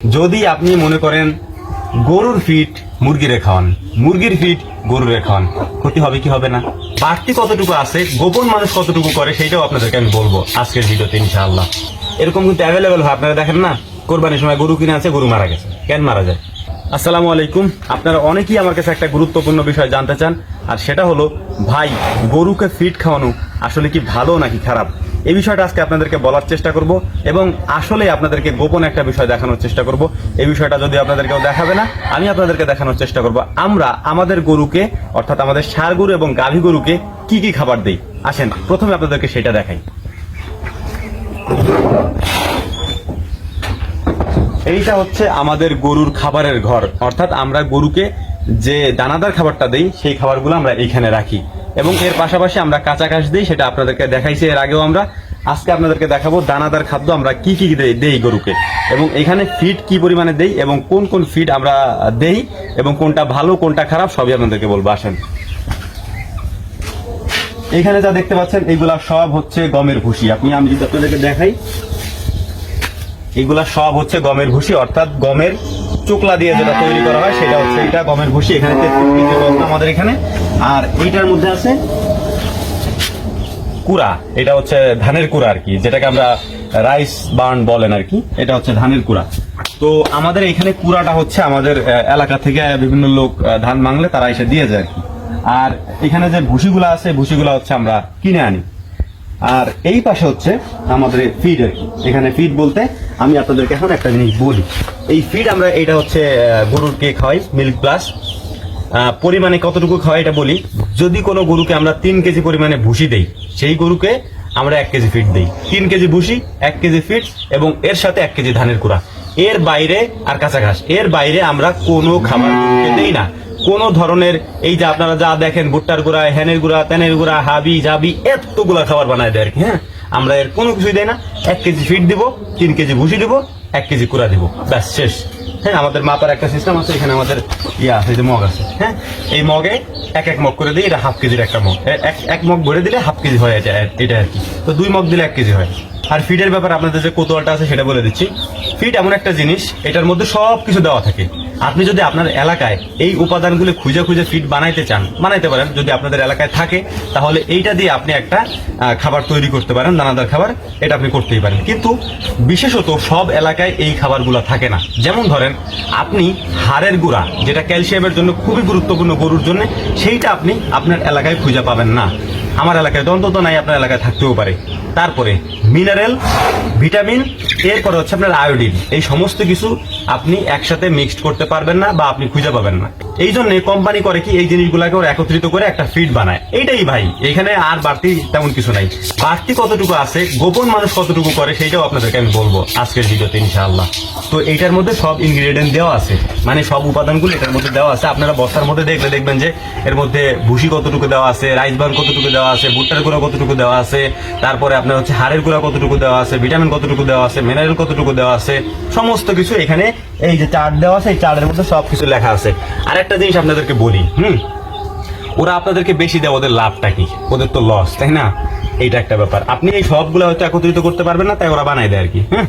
যদি আপনি মনে করেন গরুর ফিট মুরগিরে খাওয়ান, মুরগির ফিট গরুরে খাওয়ান, ক্ষতি হবে কি হবে না? বাড়তি কতটুকু আছে, গোপন মানুষ কতটুকু করে সেইটাও আপনাদেরকে আমি বলব আজকের ভিডিওতে, ইনশাআল্লাহ। এরকম কিন্তু অ্যাভেলেবেল হয়, আপনারা দেখেন না? কোরবানির সময় গরু কিনে আছে, গরু মারা গেছে। কেন মারা যায়? আসসালামু আলাইকুম। আপনারা অনেকেই আমার কাছে একটা গুরুত্বপূর্ণ বিষয় জানতে চান, আর সেটা হলো, ভাই, গরুকে ফিট খাওয়ানো আসলে কি ভালো নাকি খারাপ? এই বিষয়টা আজকে আপনাদেরকে বলার চেষ্টা করব এবং আসলে আপনাদেরকে গোপন একটা বিষয় দেখানোর চেষ্টা করব। এই বিষয়টা যদি আপনাদেরকেও দেখাবে না, আমি আপনাদেরকে দেখানোর চেষ্টা করব। আমরা আমাদের গরুকে, অর্থাৎ আমাদের ষাঁড় গরু এবং গাভী গরুকে কি কি খাবার দেই? আসেন, প্রথমে আপনাদেরকে সেটা দেখাই। এইটা হচ্ছে আমাদের গরুর খাবারের ঘর। অর্থাৎ আমরা গরুকে যে দানাদার খাবারটা দেই, সেই খাবারগুলো আমরা এইখানে রাখি। এবং এর পাশাপাশি আমরা কাঁচা ঘাস দিই, সেটা আপনাদেরকে দেখাইছি এর আগেও আমরা। আজকে আপনাদেরকে দেখাবো দানাদার খাদ্য আমরা কি কি দেই গরুকে। এবং এখানে ফিড কি পরিমাণে দেই এবং কোন কোন ফিড আমরা দেই এবং কোনটা ভালো, কোনটা খারাপ, সবই আপনাদেরকে বলব। আসেন। এখানে যা দেখতে পাচ্ছেন, এগুলা সব হচ্ছে গমের ভুসি। আপনি, আমি যদি আপনাদেরকে দেখাই এগুলা সব হচ্ছে গমের ভুসি, অর্থাৎ গমের চোকলা দিয়ে যেটা তৈরি করা হয়, সেটা হচ্ছে এটা, গমের ভুসি, এখানে আমাদের এখানে। আর এইটার মধ্যে আছে কুড়া, এটা হচ্ছে ধানের কুড়া আর কি, যেটাকে আমরা রাইস বার্ন বলেন আর কি, এটা হচ্ছে ধানের কুড়া। তো আমাদের এখানে কুড়াটা হচ্ছে আমাদের এলাকা থেকে বিভিন্ন লোক ধান মাংলে তারা এসে দিয়ে যায় আর কি। আর এখানে যে ভুসিগুলো আছে, ভুসিগুলো হচ্ছে আমরা কিনে আনি। আর এই পাশে হচ্ছে আমাদের ফিড আর কি এখানে ফিড বলতে আমি আপনাদেরকে এখন একটা জিনিস বলি। এই ফিড আমরা এটা হচ্ছে গরুরকে খাওয়াই মিল্ক প্লাস পরিমাণে কতটুকু খাওয়াই এটা বলি, যদি কোনো গরুকে আমরা তিন কেজি পরিমাণে ভুসি দেই, সেই গরুকে আমরা এক কেজি ফিড দিই। তিন কেজি ভুসি এক কেজি ফিড এবং এর সাথে এক কেজি ধানের কুড়া এর বাইরে আর কাঁচা ঘাস, এর বাইরে আমরা কোনো খাবার দেই না। কোন ধরনের এই যে আপনারা যা দেখেন ভুট্টার গুঁড়া, হ্যানের গুঁড়া, তেনের গুঁড়া, হাবি জাবি, এতগুলা খাবার বানায় দেয় আর কি হ্যাঁ? আমরা এর কোনো কিছুই দেয় না। এক কেজি ফিট দিব, তিন কেজি ভুসি দিব, এক কেজি কুড়া দিব। ব্যাস, শেষ। হ্যাঁ আমাদের মাপার একটা সিস্টেম আছে, এখানে আমাদের ইয়ে আছে যে মগ আছে হ্যাঁ? এই মগে এক এক মগ করে দিই, এটা হাফ কেজির একটা মগ। এক এক মগ ভরে দিলে হাফ কেজি হয় এটা এটা আর কি। তো দুই মগ দিলে এক কেজি হয়। আর ফিডের ব্যাপারে আপনাদের যে কৌতূহলটা আছে, সেটা বলে দিচ্ছি। ফিড এমন একটা জিনিস, এটার মধ্যে সব কিছু দেওয়া থাকে। আপনি যদি আপনার এলাকায় এই উপাদানগুলো খুঁজে খুঁজে ফিড বানাইতে চান, বানাইতে পারেন। যদি আপনাদের এলাকায় থাকে, তাহলে এইটা দিয়ে আপনি একটা খাবার তৈরি করতে পারেন, দানাদার খাবার, এটা আপনি করতেই পারেন। কিন্তু বিশেষত সব এলাকায় এই খাবারগুলো থাকে না। যেমন ধরেন, আপনি হাড়ের গুঁড়া, যেটা ক্যালসিয়ামের জন্য খুবই গুরুত্বপূর্ণ গরুর জন্য, সেইটা আপনি আপনার এলাকায় খুঁজে পাবেন না। আমার এলাকায় তো অন্তত নাই, আপনার এলাকায় থাকতেও পারে। তারপরে মিনারেল, ভিটামিন, এরপরে হচ্ছে আপনার আয়োডিন। এই সমস্ত কিছু আপনি একসাথে মিক্সড করতে পারবেন না বা আপনি খুঁজে পাবেন না। এই জন্য কোম্পানি করে কি এই জিনিসগুলোকে ওরা একত্রিত করে একটা ফিড বানায়। এইটাই ভাই, এখানে আর বাড়তি তেমন কিছু নাই। বাড়তি কতটুকু আছে, গোপন মানুষ কতটুকু করে সেইটাও আপনাদেরকে আমি বলব আজকের ভিডিওতে ইনশাআল্লাহ। তো এইটার মধ্যে সব ইনগ্রেডিয়েন্ট দেওয়া আছে। মানে সব উপাদানগুলো এটার মধ্যে দেওয়া আছে। আপনারা বস্তার মধ্যে দেখলে দেখবেন যে এর মধ্যে ভুসি কতটুকু দেওয়া আছে, রাইস বার্ন কতটুকু দেওয়া আছে, ভুট্টার গুঁড়া কতটুকু দেওয়া আছে, তারপরে আপনার হচ্ছে হাড়ের গুঁড়া কতটুকু দেওয়া আছে, ভিটামিন কতটুকু দেওয়া আছে মিনারেল কতটুকু দেওয়া আছে, সমস্ত কিছু এখানে এই যে চার্ট দেওয়া আছে, এই চার্টের মধ্যে সব কিছু লেখা আছে। আর একটা জিনিস আপনাদেরকে বলি, হুম? ওরা আপনাদেরকে বেশি দেয়, ওদের লাভটা কি? ওদের তো লস তাই না? এইটা একটা ব্যাপার। আপনি এই সবগুলো হয়তো একত্রিত করতে পারবেন না, তাই ওরা বানাই দেয় আর কি হ্যাঁ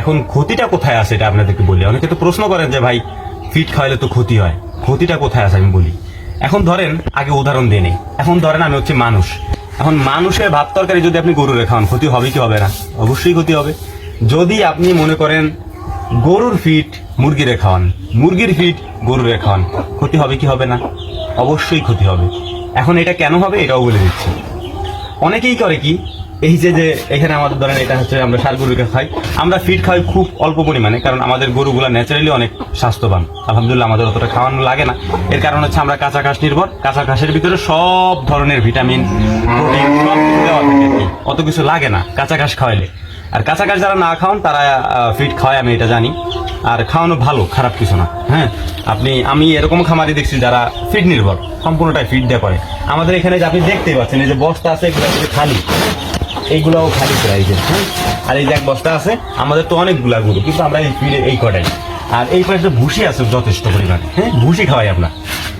এখন ক্ষতিটা কোথায় আছে এটা আপনাদেরকে বলি। অনেকে তো প্রশ্ন করেন যে, ভাই ফিট খাওয়াইলে তো ক্ষতি হয়। ক্ষতিটা কোথায় আছে আমি বলি। এখন ধরেন, আগে উদাহরণ দিয়ে নেই। এখন ধরেন আমি হচ্ছে মানুষ। এখন মানুষের ভাত তরকারি যদি আপনি গরুরে খাওয়ান, ক্ষতি হবে কি হবে না? অবশ্যই ক্ষতি হবে। যদি আপনি মনে করেন গরুর ফিট মুরগিরে খাওয়ান, মুরগির ফিট গরুরে খাওয়ান, ক্ষতি হবে কি হবে না? অবশ্যই ক্ষতি হবে। এখন এটা কেন হবে এটাও বলে দিচ্ছি। অনেকেই করে কি এই যে যে এখানে আমাদের ধরেন এটা হচ্ছে আমরা সার গরুকে খাই, আমরা ফিড খাই খুব অল্প পরিমাণে, কারণ আমাদের গরুগুলা ন্যাচারালি অনেক স্বাস্থ্যবান। আলহামদুলিল্লাহ আমাদের অতটা খাওয়ানো লাগে না। এর কারণ হচ্ছে আমরা কাঁচা ঘাস নির্ভর, কাঁচা ঘাসের ভিতরে সব ধরনের ভিটামিন প্রোটিন সব দেওয়া অত কিছু লাগে না কাঁচা ঘাস খাওয়াইলে। আর কাঁচা ঘাস যারা না খাওয়ান, তারা ফিড খাওয়ায়, আমি এটা জানি। আর খাওয়ানো ভালো, খারাপ কিছু না হ্যাঁ? আপনি, আমি এরকম খামারি দেখছি যারা ফিড নির্ভর, সম্পূর্ণটাই ফিড দিয়ে করে। আমাদের এখানে যে আপনি দেখতেই পাচ্ছেন, এই যে বস্তা আছে, এগুলো খালি। এইগুলাও খালি প্রাইজের হ্যাঁ? আর এই যে এক বস্তা আছে, আমাদের তো অনেকগুলা গরু, কিন্তু আমরা এই ফিডে এই কটাই। আর এই পাশে ভুসি আছে যথেষ্ট পরিমাণে হ্যাঁ? ভুসি খাওয়াই আমরা।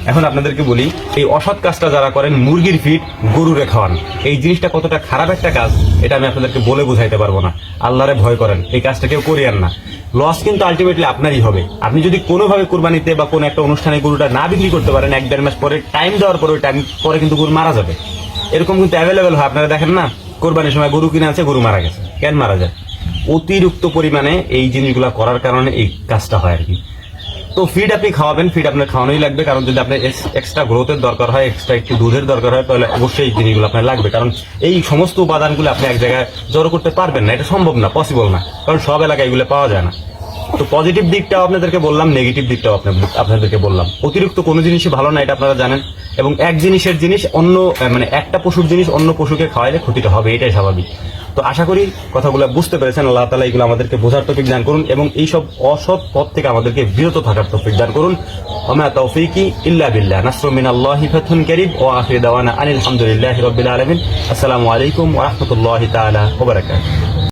এখন আপনাদেরকে বলি, এই অসৎ কাজটা যারা করেন, মুরগির ফিট গরুরে খাওয়ান। এই জিনিসটা কতটা খারাপ একটা কাজ, এটা আমি আপনাদেরকে বলে বুঝাইতে পারব না। আল্লাহরে ভয় করেন, এই কাজটা কেউ করিয়েন না। লস কিন্তু আলটিমেটলি আপনারই হবে। আপনি যদি কোনোভাবে কোরবানিতে বা কোনো একটা অনুষ্ঠানে গরুটা না বিক্রি করতে পারেন, এক দেড় মাস পরে টাইম দেওয়ার পরে টাইম পরে কিন্তু গরু মারা যাবে। এরকম কিন্তু অ্যাভেলেবেল হয়, আপনারা দেখেন না? কোরবানির সময় গরু কিনে আছে গরু মারা গেছে। কেন মারা যায়? অতিরিক্ত পরিমাণে এই জিনিসগুলো করার কারণে এই কাজটা হয় আর কি তো ফিড আপনি খাওয়াবেন ফিড আপনার খাওয়ানোই লাগবে, কারণ যদি আপনার এক্সট্রা গ্রোথের দরকার হয় এক্সট্রা একটু দুধের দরকার হয়, তাহলে অবশ্যই এই জিনিসগুলো আপনার লাগবে। কারণ এই সমস্ত উপাদানগুলো আপনি এক জায়গায় জড়ো করতে পারবেন না, এটা সম্ভব না পসিবল না। কারণ সব এলাকায় এগুলো পাওয়া যায় না। তো পজিটিভ দিকটাও আপনাদেরকে বললাম নেগেটিভ দিকটাও আপনাদেরকে বললাম। অতিরিক্ত কোনো জিনিসই ভালো না, এটা আপনারা জানেন। এবং এক জিনিসের জিনিস অন্য মানে একটা পশুর জিনিস অন্য পশুকে খাওয়াইলে ক্ষতিটা হবে, এটাই স্বাভাবিক। তো আশা করি কথাগুলো বুঝতে পেরেছেন। আল্লাহ তালা এগুলো আমাদেরকে বোঝার তফিক দান করুন এবং এইসব অসৎ পথ থেকে আমাদেরকে বিরত থাকার তফিক দান করুন। ওমা তৌফিকি ইল্লা বিল্লাহ। নাসরু মিনাল্লাহি ফাতহুন কারীব ওয়া আখির দাওয়ানা আনিল হামদুলিল্লাহি রাব্বিল আলামিন। আসসালামু আলাইকুম ওয়া রাহমাতুল্লাহি তাআলা ওয়া বারাকাতুহু।